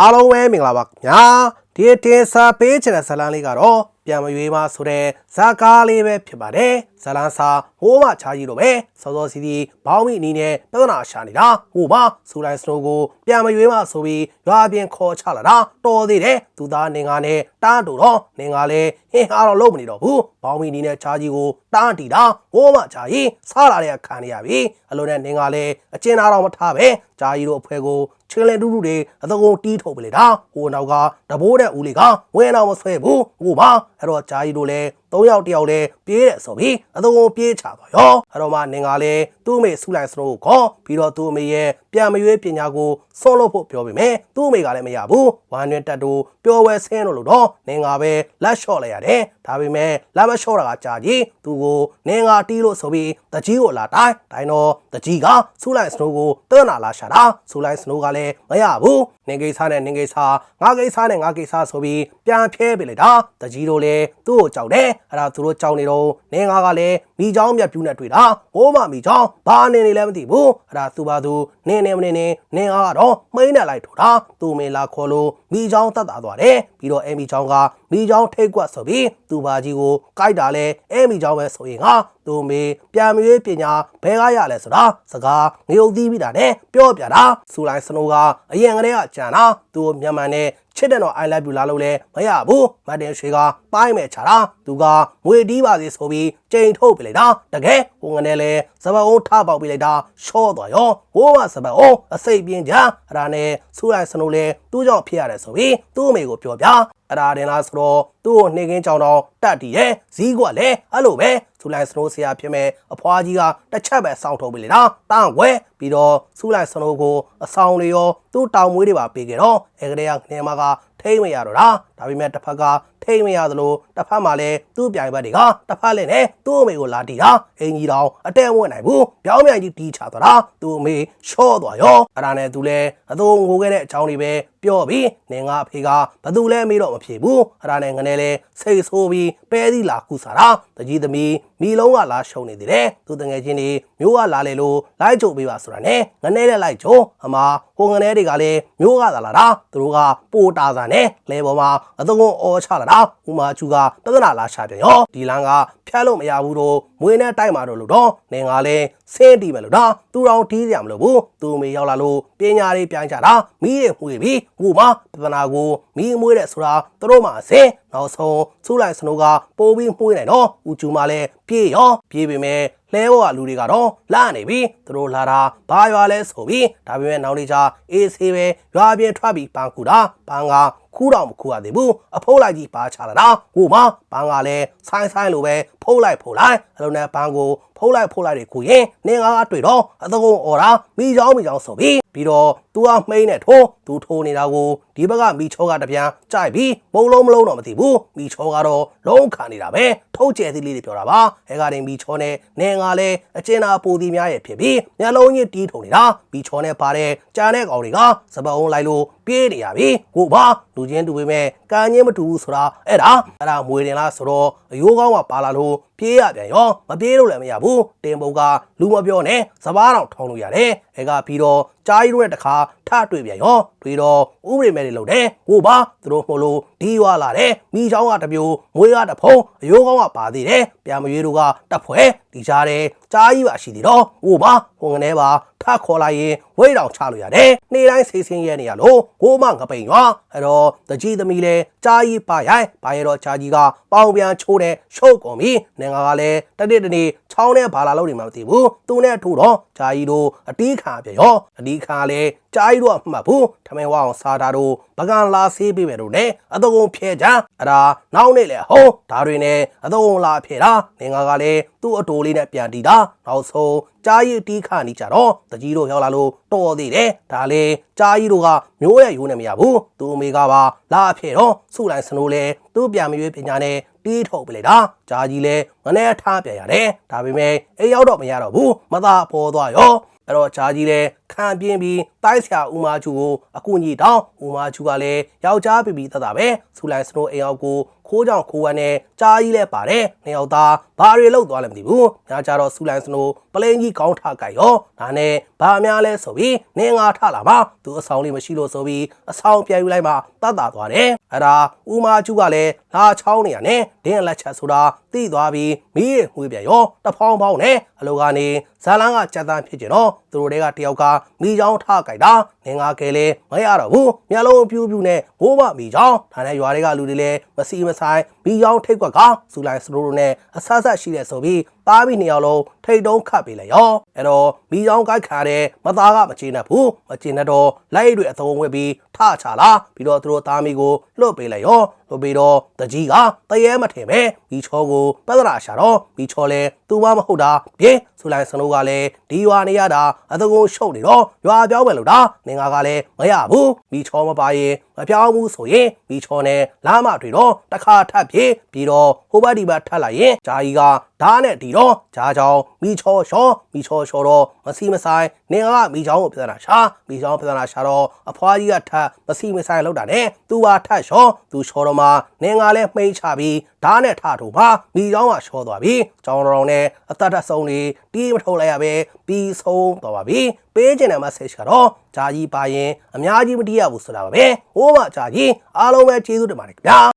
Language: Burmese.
အားလုံးပဲမင်္ဂလာပါခင်ဗျာဒီတင်စာပေးချင်တဲ့ဇာတ်လမ်းလေးကတော့ပြန်မရွေးမဆိုတဲ့ဇာကားလေးပဲဖြစ်ပါတယ်ဇာတ်လမ်းစာဟိုးမချာကြီးတော့ပဲစောစောစီစီဘောင်းမိအနေနဲ့ပြဿနာရှာနေတာဟိုပါစူလိုက်စနိုးကိုပြန်မရွေးမဆိုပြီးရွာပြင်ခေါ်ချလာတာတော်သေးတယ်သူသားနေငါနဲ့တားတူတော့နေငါလည်းဟင်းအားတော့လုံးမနေတော့ဘူးဘောင်းမိအနေနဲ့ချာကြီးကိုတားတီတာဟိုးမချာကြီးစားလာတဲ့ခံရပြီအလိုနဲ့နေငါလည်းအကျဉ်းသားတော့မထားပဲချာကြီးတို့အဖွဲကို ချင်းလဲတူးတူးတွေအတကုံတီးထုတ်ပလေတာဟိုနောက်ကတဘိုးတဲ့ဦးလေးကဝဲတော့မဆွဲဘူးဟိုပါအဲ့တော့ဂျာကြီးတို့လဲ၃ယောက်တယောက်လဲပြေးတဲ့ဆိုပြီးအတကုံပြေးချသွားရောအဲ့တော့မှနင်ကလဲသူ့အမေဆူလိုက်စနိုးကိုခေါ်ပြီးတော့သူ့အမေရဲ့ပြန်မရွေးပညာကိုစွန့်လို့ဖို့ပြောပေမဲ့သူ့အမေကလည်းမရဘူးဝမ်းတွင်တက်တို့ပျော်ဝဲဆင်းလို့လို့တော့နင်ကပဲလက်လျှော့လိုက်ရတယ်ဒါပေမဲ့လက်မလျှော့တာကကြာကြီးသူကိုနင်ကတီးလို့ဆိုပြီးတကြီးကိုလာတိုင်းတိုင်းတော့တကြီးကဆူလိုက်စနိုးကိုတနာလာရှာတာဆူလိုက်စနိုးကလည်းမရဘူးနင်ကိစ္စနဲ့နင်ကိစ္စငါကိစ္စနဲ့ငါကိစ္စဆိုပြီးပြန်ဖျဲပေးလိုက်တာတကြီးတို့လည်းသူ့ကိုကြောက်တယ်အဲ့ဒါသူတို့ကြောက်နေတော့နင်ငါကလည်းမိချောင်းမြတ်ပြူးနဲ့တွေ့တာဟိုးမမိချောင်းဘာနေနေလဲမသိဘူးအဲ့ဒါသူပါသူနင်နေမနေနေနင်အားကတော့မိန်းနဲ့လိုက်ထိုးတာသူမင်းလာခေါ်လို့မိချောင်းတတ်တာသွားတယ်ပြီးတော့အဲမိချောင်းကမိချောင်းထိတ်ကွက်ဆိုပြီးသူပါကြီးကိုကြိုက်တာလဲအဲမိချောင်းပဲဆိုရင်ငါသူမေပြန်မရွေးပညာဘဲကားရလဲဆိုတာစကားငရုတ်သီးပြီးတာနဲ့ပြောပြတာစူလိုက်စနိုးကအရင်ကတည်းကကြံတာသူမြန်မာနဲ့ချစ်တဲ့တော့ I love you လာလို့လဲမရဘူးမတ်တင်ရွှေကပိုင်းမဲ့ချတာသူကငွေတီးပါစေဆိုပြီးကြိန်ထုတ်ပြလိုက်တာတကယ်ဟိုငနဲ့လဲစပတ်အောင်ထပေါက်ပြလိုက်တာရှော့သွားရောဟိုးမစပတ်အောင်အစိတ်ပြင်းကြအဲ့ဒါနဲ့စူလိုက်စနိုးလဲသူ့ကြောင့်ဖြစ်ရတယ်ဆိုပြီးသူ့အမေကိုပြောပြအဲ့ဒါတင်လားဆိုတော့သူ့ကိုနှိမ်ကင်းကြောင်တော့တတ်တည်ရဲ့ဇီးကလည်းအဲ့လိုပဲစူလိုက်စနိုးဆရာဖြစ်မဲ့အဖွားကြီးကတစ်ချက်ပဲစောင့်ထုတ်ပေးလေတာတန်းဝဲပြီးတော့စူလိုက်စနိုးကိုအဆောင်တွေရောသူ့တောင်မွေးတွေပါပေးခဲ့တော့အဲကလေးကနေမှာကထိမ့်မရတော့တာဒါပေမဲ့တစ်ဖက်က ထိမ့်မရသလိုတစ်ဖက်မှာလည်းသူ့ပြိုင်ဘက်တွေကတစ်ဖက်လည်းနဲ့သူ့အမေကိုလာတီတာအင်ကြီးတောင်အတဲမဝင်နိုင်ဘူးပြောင်းမြိုင်ကြီးတီးချသွားတာသူ့အမေရှော့သွားရောအဲ့ဒါနဲ့သူလည်းအသုံးငိုခဲ့တဲ့အကြောင်းတွေပဲပြောပြီးနေငါအဖေကဘသူလဲမေးတော့မဖြစ်ဘူးအဲ့ဒါနဲ့ငနဲ့လဲစိတ်ဆိုးပြီးပဲသီးလာခုစားတာတကြီးသမီးမိလုံးကလာရှုံနေသေးတယ်သူတငယ်ချင်းတွေမျိုးကလာလေလို့လိုက်ကြုံပေးပါဆိုတာနဲ့ငနဲ့လဲလိုက်ကြုံအမဟိုငနဲ့တွေကလည်းမျိုးကလာလာတာသူတို့ကပိုတာစာနဲ့လဲပေါ်မှာအသုံးအော်ချလာတာဥမာချူကပြဿနာလာရှာပြန်ရောဒီလန်ကဖျက်လို့မရဘူးတော့မွေးနဲ့တိုက်မှာတော့လို့တော့နေငါလဲဆင်းတီးမယ်လို့တော့သူတော်တီးကြမလို့ဘူးသူမေရောက်လာလို့ပညာလေးပြန်ကြတာမိရဲ့မှုတွေပြီးဟိုမှာပြဿနာကိုမိမွေးတဲ့ဆိုတာသူတို့မှအစင်နောက်ဆုံးစူးလိုက်စနိုးကပိုးပြီးမှုနိုင်တော့ဦးကျူမလည်းပြေးရောပြေးပေမဲ့လဲဘောကလူတွေကတော့လာနေပြီသူတို့လာတာဘာရွာလဲဆိုပြီးဒါပေမဲ့နောက်နေချာအေးဆေးပဲရွာပြင်းထွက်ပြီးပန်းကူတာပန်းက ခူးတော့မခူးရသေးဘူးအဖိုးလိုက်ကြီးပါချလာတာဟိုမှာဘန်းကလည်းဆိုင်းဆိုင်းလိုပဲဖုတ်လိုက်ဖုတ်လိုက်အဲ့လိုနဲ့ဘန်းကို ဖုတ်လိုက်ဖုတ်လိုက်တွေခုရင်နင်ကတွေ့တော့အသကုံអော်တာမိချောင်းမိချောင်းဆိုပြီးပြီးတော့သူကမှိန်းနဲ့ထိုးသူထိုးနေတာကိုဒီဘက်ကမိချောကတပြန်ကြိုက်ပြီးမုံလုံးမလုံးတော့မသိဘူးမိချောကတော့လုံးခံနေတာပဲထုတ်ကျဲသီးလေးတွေပြောတာပါအဲကနေမိချောနဲ့နင်ကလည်းအကျဉ်းသာပူသည်များရဲ့ဖြစ်ပြီးမျက်လုံးကြီးတီးထုံနေတာမိချောနဲ့ပါတဲ့ကြံတဲ့ကောင်တွေကစပအောင်လိုက်လို့ပြေးနေရပြီကိုပါလူချင်းတူပေမဲ့ကံချင်းမတူဘူးဆိုတာအဲ့ဒါအဲ့ဒါမွေတင်လားဆိုတော့အယိုးကောင်းကပါလာလို့ ပြေးရပြန်ရောမပြေးလို့လည်းမရဘူးတင်ပုတ်ကလူမပြောနဲ့စပားတော့ထောင်းလို့ရတယ်အဲကပြီးတော့ ကြားရီတို့ရဲ့တခါထတွေ့ပြန်ရောတွေ့တော့ဥပဒေမဲ့တွေလုပ်တယ်ကိုပါသူတို့မှုလို့ဒီရွာလာတယ်မိချောင်းကတပြိုမွေးကတဖုံအယိုးကောင်းကပါသေးတယ်ပြန်မရွေးတို့ကတက်ဖွဲဒီကြားတယ်ကြားကြီးပါရှိသေးတော့ဟိုပါဟိုငနေပါထခေါ်လိုက်ရင်ဝိတ်တောင်ချလို့ရတယ်နေ့တိုင်းဆေးဆင်းရဲနေရလို့ကိုမငပိန်ရွာအဲ့တော့တကြီးသမီးလဲကြားကြီးပါရိုင်ပါရတော့ကြားကြီးကပေါင်ပြန်ချိုးတဲ့ရှုပ်ကုန်ပြီနေငါကလည်းတနေ့တနေ့ချောင်းနဲ့ဘာလာလို့နေမှမသိဘူးသူနဲ့ထိုးတော့ ကြားကြီးတို့အတီးခါပြရောအတီးခါလဲကြားကြီးတို့ကမှတ်ဘူးထမင်းဝအောင်စားတာတို့ပကံလာဆေးပေးမယ်တို့နဲ့အတုံးဖြဲကြအဲ့ဒါနောက်နေ့လေဟုတ်ဒါတွေနဲ့အတုံးလာဖြဲတာနေငါကလည်းသူ့အတိုးလေးနဲ့ပြန်တီးတာနောက်ဆုံးကြားရီတီးခါနေကြတော့တကြီးတို့ရောက်လာလို့တော်သေးတယ်ဒါလေကြားရီတို့ကမျိုးရဲ့ရိုးနဲ့မရဘူးသူအမေကပါလာဖြဲတော့စုလိုက်စနိုးလဲသူ့ပြန်မရွေးပညာနဲ့တီးထုတ်ပလိုက်တာကြားကြီးလဲမနဲ့ထားပြန်ရတယ်ဒါပေမဲ့အိမ်ရောက်တော့မရတော့ဘူးမသာပေါ်သွားရောအဲ့တော့ဂျာကြီးလဲ ခံပြင်းပြီးတိုက်ဆရာဦးမာချူကိုအကူအညီတောင်းဦးမာချူကလည်းယောက်ျားပြပြီးတတ်တာပဲဆူလိုင်စနိုးအိမ်အောင်ကိုခိုးကြောင်ခိုးဝမ်းနဲ့ကြားကြီးလဲပါတယ်နှစ်ယောက်သားဘာတွေလောက်သွားလဲမသိဘူးညကြတော့ဆူလိုင်စနိုးပလင်းကြီးကောင်းထကြိုက်ရောဒါနဲ့ဘာများလဲဆိုပြီးနင်းငါထလာမှသူအဆောင်လေးမရှိလို့ဆိုပြီးအဆောင်ပြန်ယူလိုက်မှတတ်တာသွားတယ်အဲ့ဒါဦးမာချူကလည်းလာချောင်းနေရနဲ့ဒင်းလက်ချက်ဆိုတာသိသွားပြီးမိရငွေပြန်ရောတဖောင်းဖောင်းနဲ့အလိုကနေဇာလန်းကကြက်တန်းဖြစ်ကျင်တော့သူတို့တွေကတယောက်ကမိချောင်းထကြိုက်တာငင်္ဂါကဲလဲမရတော့ဘူးမျက်လုံးပြူးပြူးနဲ့ဘိုးဘမိချောင်းဒါနဲ့ရွာတွေကလူတွေလည်းမစီမဆိုင်မိချောင်းထိတ်ကွက်ကစူလိုက်စလိုလိုနဲ့အဆဆရှိတဲ့ဆိုပြီးသားပြီးနှစ်ယောက်လုံးထိတ်တုံးခတ်ပေးလိုက်ရောအဲ့တော့မိချောင်းကိုက်ခါတဲ့မသားကမချေနဲ့ဘူးမချေနဲ့တော့လိုက်တွေအသုံးဝဲပြီးထချလာပြီးတော့သူတို့သားမိကိုလွတ်ပေးလိုက်ရောလွတ်ပြီးတော့တကြီးကတရေမထင်ပဲမိချောကိုပဒရာရှာတော့မိချောလဲသူမမဟုတ်တာပြေဆူလိုက်စနိုးကလည်းဒီရွာနေရတာအတကုံရှုပ်နေတော့ရွာပြောင်းမယ်လို့တာနေငါကလည်းမရဘူးမိချောမပါရင် မပြောင်းဘူးဆိုရင်မိချောနဲ့လာမတွေ့တော့တခါထပ်ပြေပြီးတော့ဟိုဘက်ဒီဘက်ထပ်လိုက်ရင်ဂျာကြီးကဓားနဲ့ဒီတော့ဂျားချောင်းမိချောရှောမိချောရှောတော့မစီမဆိုင်နေငါကမိချောင်းကိုပြဿနာရှာမိချောင်းပြဿနာရှာတော့အဖွားကြီးကထပ်မစီမဆိုင်လောက်တာနဲ့သူကထပ်ရှောသူရှောတော့မှနေငါလည်းမှိန်ချပြီးဓားနဲ့ထထိုးပါမိချောင်းကရှောသွားပြီကျောင်းတော်နဲ့အသက်ထဆုံးနေတီးမထုတ်လိုက်ရပဲပြီးဆုံးသွားပါပြီပေးချင်တဲ့ message ကတော့ ဂျာကြီးပါရင်အများကြီးမတီးရဘူးဆိုတာပါပဲဟိုးမဂျာကြီးအားလုံးပဲကျေးဇူးတင်ပါတယ်ခင်ဗျာ